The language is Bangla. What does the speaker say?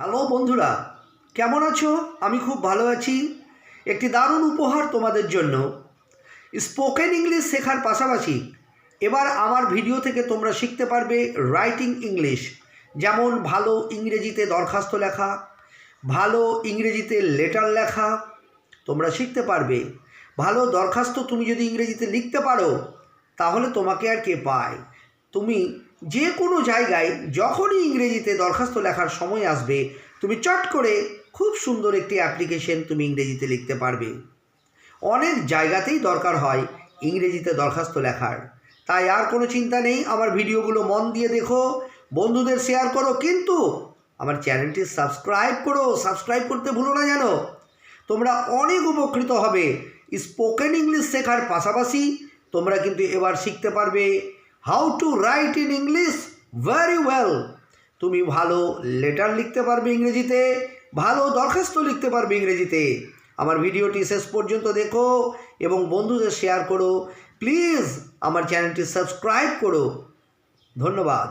হ্যালো বন্ধুরা, কেমন আছো? আমি খুব ভালো আছি। একটি দারুণ উপহার তোমাদের জন্য। স্পোকেন ইংলিশ শেখার পাশাপাশি এবার আমার ভিডিও থেকে তোমরা শিখতে পারবে রাইটিং ইংলিশ, যেমন ভালো ইংরেজিতে দরখাস্ত লেখা, ভালো ইংরেজিতে লেটার লেখা তোমরা শিখতে পারবে। ভালো দরখাস্ত তুমি যদি ইংরেজিতে লিখতে পারো, তাহলে তোমাকে আর কে পায়? তুমি যে কোনো জায়গায় যখনই ইংরেজিতে দরখাস্ত লেখার সময় আসবে, তুমি চট করে খুব সুন্দর একটি অ্যাপ্লিকেশন তুমি ইংরেজিতে লিখতে পারবে। অনেক জায়গাতেই দরকার হয় ইংরেজিতে দরখাস্ত লেখার। তাই আর কোনো চিন্তা নেই, আমার ভিডিওগুলো মন দিয়ে দেখো, বন্ধুদের শেয়ার করো, কিন্তু আমার চ্যানেলটি সাবস্ক্রাইব করো, সাবস্ক্রাইব করতে ভুলো না জানো তোমরা অনেক উপকৃত হবে। স্পোকেন ইংলিশ শেখার পাশাপাশি তোমরা কিন্তু এবার শিখতে পারবে। How to write in English very well তুমি ভালো লেটার লিখতে পারবে ইংরেজিতে, ভালো দরখাস্ত লিখতে পারবে ইংরেজিতে। আমার ভিডিওটি শেষ পর্যন্ত দেখো এবং বন্ধুদের শেয়ার করো। প্লিজ আমার চ্যানেলটি সাবস্ক্রাইব করো। ধন্যবাদ।